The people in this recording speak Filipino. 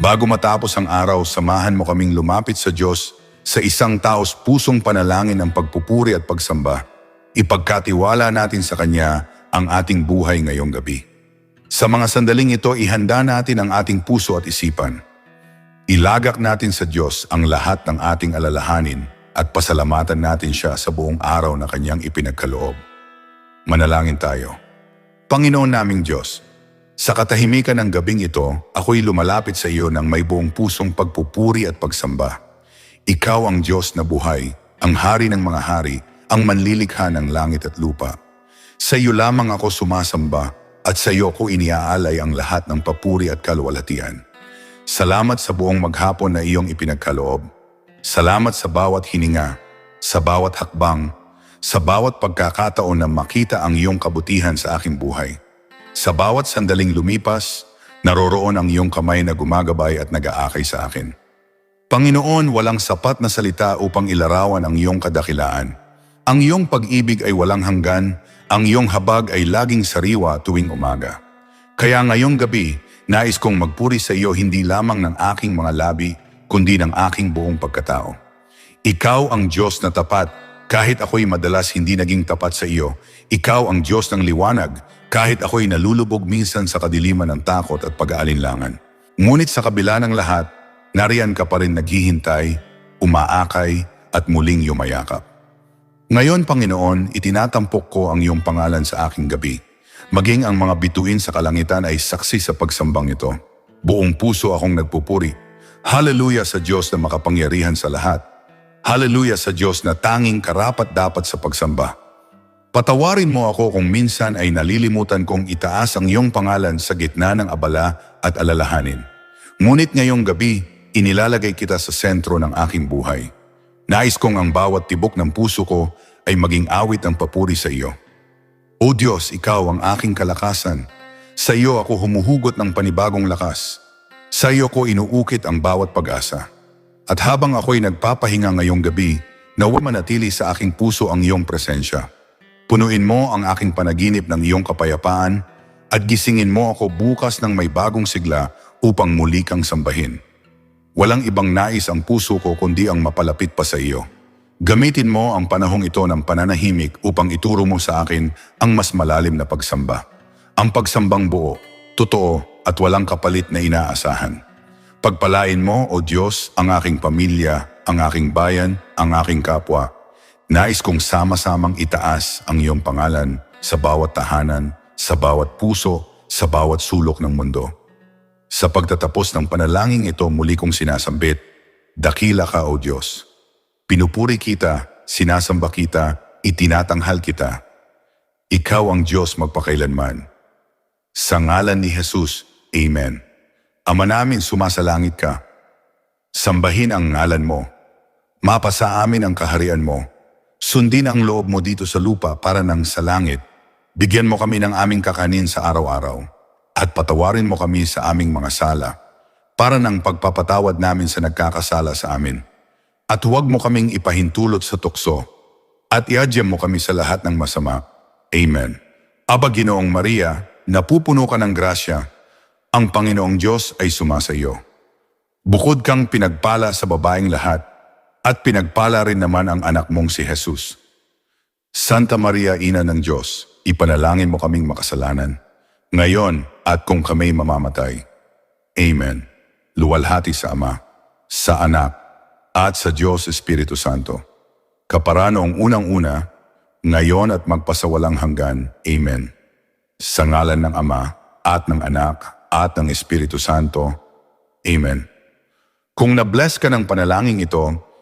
Bago matapos ang araw, samahan mo kaming lumapit sa Diyos sa isang taos pusong panalangin ng pagpupuri at pagsamba. Ipagkatiwala natin sa Kanya ang ating buhay ngayong gabi. Sa mga sandaling ito, ihanda natin ang ating puso at isipan. Ilagak natin sa Diyos ang lahat ng ating alalahanin at pasalamatan natin siya sa buong araw na Kanyang ipinagkaloob. Manalangin tayo. Panginoon naming Diyos, sa katahimikan ng gabing ito, ako'y lumalapit sa iyo ng may buong pusong pagpupuri at pagsamba. Ikaw ang Diyos na buhay, ang hari ng mga hari, ang manlilikha ng langit at lupa. Sa iyo lamang ako sumasamba at sa iyo ko iniaalay ang lahat ng papuri at kaluwalhatian. Salamat sa buong maghapon na iyong ipinagkaloob. Salamat sa bawat hininga, sa bawat hakbang, sa bawat pagkakataon na makita ang iyong kabutihan sa aking buhay. Sa bawat sandaling lumipas, naroroon ang iyong kamay na gumagabay at nag-aakay sa akin. Panginoon, walang sapat na salita upang ilarawan ang iyong kadakilaan. Ang iyong pag-ibig ay walang hanggan, ang iyong habag ay laging sariwa tuwing umaga. Kaya ngayong gabi, nais kong magpuri sa iyo hindi lamang ng aking mga labi, kundi ng aking buong pagkatao. Ikaw ang Diyos na tapat, kahit ako'y madalas hindi naging tapat sa iyo. Ikaw ang Diyos ng liwanag, kahit ako'y nalulubog minsan sa kadiliman ng takot at pag-aalinlangan. Ngunit sa kabila ng lahat, nariyan ka pa rin naghihintay, umaakay at muling yumayakap. Ngayon, Panginoon, itinatampok ko ang iyong pangalan sa aking gabi. Maging ang mga bituin sa kalangitan ay saksi sa pagsambang ito. Buong puso akong nagpupuri. Hallelujah sa Diyos na makapangyarihan sa lahat. Hallelujah sa Diyos na tanging karapat dapat sa pagsamba. Patawarin mo ako kung minsan ay nalilimutan kong itaas ang iyong pangalan sa gitna ng abala at alalahanin. Ngunit ngayong gabi, inilalagay kita sa sentro ng aking buhay. Nais kong ang bawat tibok ng puso ko ay maging awit ng papuri sa iyo. O Diyos, Ikaw ang aking kalakasan. Sa iyo ako humuhugot ng panibagong lakas. Sa iyo ko inuukit ang bawat pag-asa. At habang ako'y nagpapahinga ngayong gabi, nawa manatili sa aking puso ang iyong presensya. Punuin mo ang aking panaginip ng iyong kapayapaan at gisingin mo ako bukas ng may bagong sigla upang muli kang sambahin. Walang ibang nais ang puso ko kundi ang mapalapit pa sa iyo. Gamitin mo ang panahong ito ng pananahimik upang ituro mo sa akin ang mas malalim na pagsamba. Ang pagsambang buo, totoo at walang kapalit na inaasahan. Pagpalain mo, O Diyos, ang aking pamilya, ang aking bayan, ang aking kapwa. Nais kong sama-samang itaas ang iyong pangalan sa bawat tahanan, sa bawat puso, sa bawat sulok ng mundo. Sa pagtatapos ng panalangin ito muli kong sinasambit, Dakila ka, O Diyos. Pinupuri kita, sinasamba kita, itinatanghal kita. Ikaw ang Diyos magpakailanman. Sa ngalan ni Jesus, Amen. Ama namin sumasalangit ka. Sambahin ang ngalan mo. Mapasa amin ang kaharian mo. Sundin ang loob mo dito sa lupa para nang sa langit. Bigyan mo kami ng aming kakanin sa araw-araw. At patawarin mo kami sa aming mga sala para ng pagpapatawad namin sa nagkakasala sa amin. At huwag mo kaming ipahintulot sa tukso at iadyam mo kami sa lahat ng masama. Amen. Aba Ginoong Maria, napupuno ka ng grasya, ang Panginoong Diyos ay sumasa iyo. Bukod kang pinagpala sa babaeng lahat, at pinagpala rin naman ang anak mong si Jesus. Santa Maria, Ina ng Diyos, ipanalangin mo kaming makasalanan, ngayon at kung kami mamamatay. Amen. Luwalhati sa Ama, sa Anak, at sa Diyos Espiritu Santo. Kapara noong unang-una, ngayon at magpasawalang hanggan. Amen. Sa ngalan ng Ama, at ng Anak, at ng Espiritu Santo. Amen. Kung na-bless ka ng panalangin ito,